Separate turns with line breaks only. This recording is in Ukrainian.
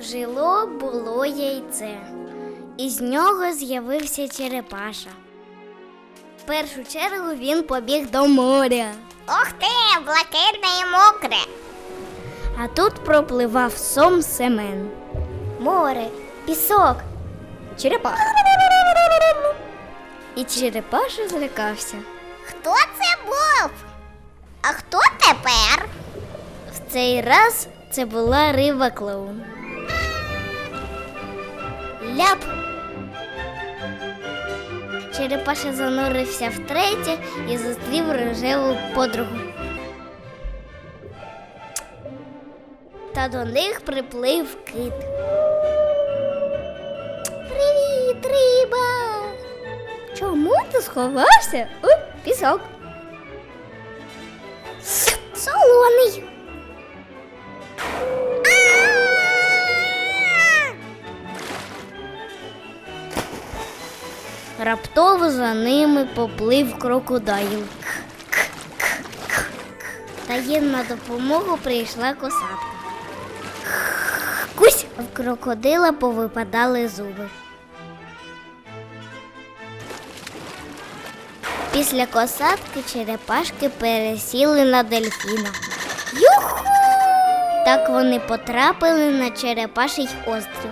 Жило було яйце, і з нього з'явився черепаша. В першу чергу він побіг до моря,
Ух ти, блакитне і мокре.
а тут пропливав сом Семен. Море, пісок, черепаха. І черепаша злякався.
Хто це був? А хто тепер?
В цей раз це була риба клоун. Ляп. Черепаша занурився втретє і зустрів рожеву подругу. Та до них приплив кит. Привіт, риба! Чому ти сховався у пісок? Солоний. Раптово за ними поплив крокодайл. Та їм на допомогу прийшла косатка. Кусь в крокодила повипадали зуби. Після косатки черепашки пересіли на дельфіна. Юху! Так вони потрапили на черепаший острів.